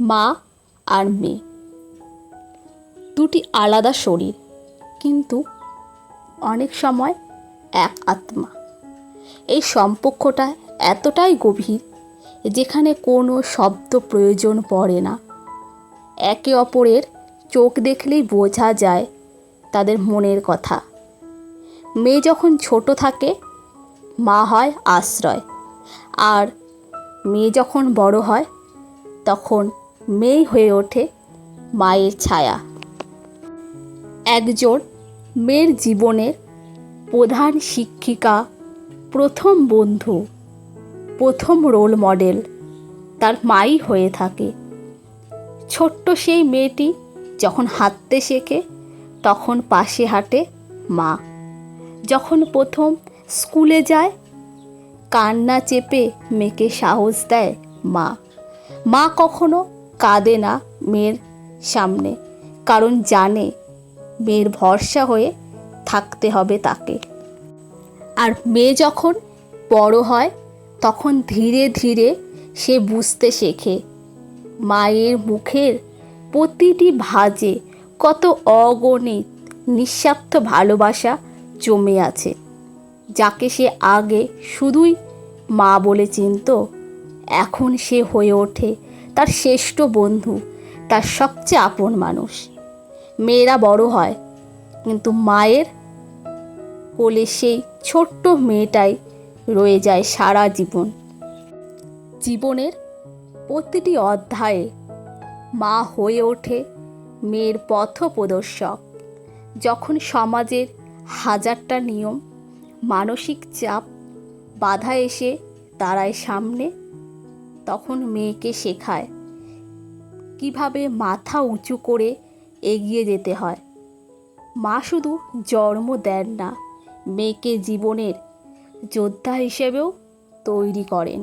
মা আর মেয়ে। দুটি আলাদা শরীর, কিন্তু অনেক সময় এক আত্মা। এই সম্পর্কটা এতটাই গভীর, যেখানে কোনো শব্দ প্রয়োজন পড়ে না। একে অপরের চোখ দেখলেই বোঝা যায় তাদের মনের কথা। মেয়ে যখন ছোট থাকে, মা হয় আশ্রয়, আর মেয়ে যখন বড় হয়, তখন মেয়ে হয়ে ওঠে মায়ের ছায়া। একজন মেয়ের জীবনের প্রধান শিক্ষিকা, প্রথম বন্ধু, প্রথম রোল মডেল তার মাই হয়ে থাকে। ছোট্ট সেই মেয়েটি যখন হাঁটতে শেখে, তখন পাশে হাঁটে মা। যখন প্রথম স্কুলে যায়, কান্না চেপে মেয়েকে সাহস দেয় মা। মা কখনো কাঁদে না মেয়ের সামনে, কারণ জানে মেয়ের ভরসা হয়ে থাকতে হবে তাকে। আর মেয়ে যখন বড় হয়, তখন ধীরে ধীরে সে বুঝতে শেখে, মায়ের মুখের প্রতিটি ভাজে কত অগণিত নিঃস্বার্থ ভালোবাসা জমে আছে, যাকে সে আগে শুধুই মা বলে চিনত, এখন সে হয়ে ওঠে তার শ্রেষ্ঠ বন্ধু, তার সবচেয়ে আপন মানুষ। মেয়েরা বড় হয়, কিন্তু মায়ের কোলে সেই ছোট্ট মেয়েটাই রয়ে যায় সারা জীবন। জীবনের প্রতিটি অধ্যায়ে মা হয়ে ওঠে মেয়ের পথ প্রদর্শক যখন সমাজের হাজারটা নিয়ম, মানসিক চাপ, বাধা এসে দাঁড়ায় সামনে তখন মেয়েকে শেখায় কীভাবে মাথা উঁচু করে এগিয়ে যেতে হয়। মা শুধু জন্ম দেন না, মেয়েকে জীবনের যোদ্ধা হিসেবেও তৈরি করেন।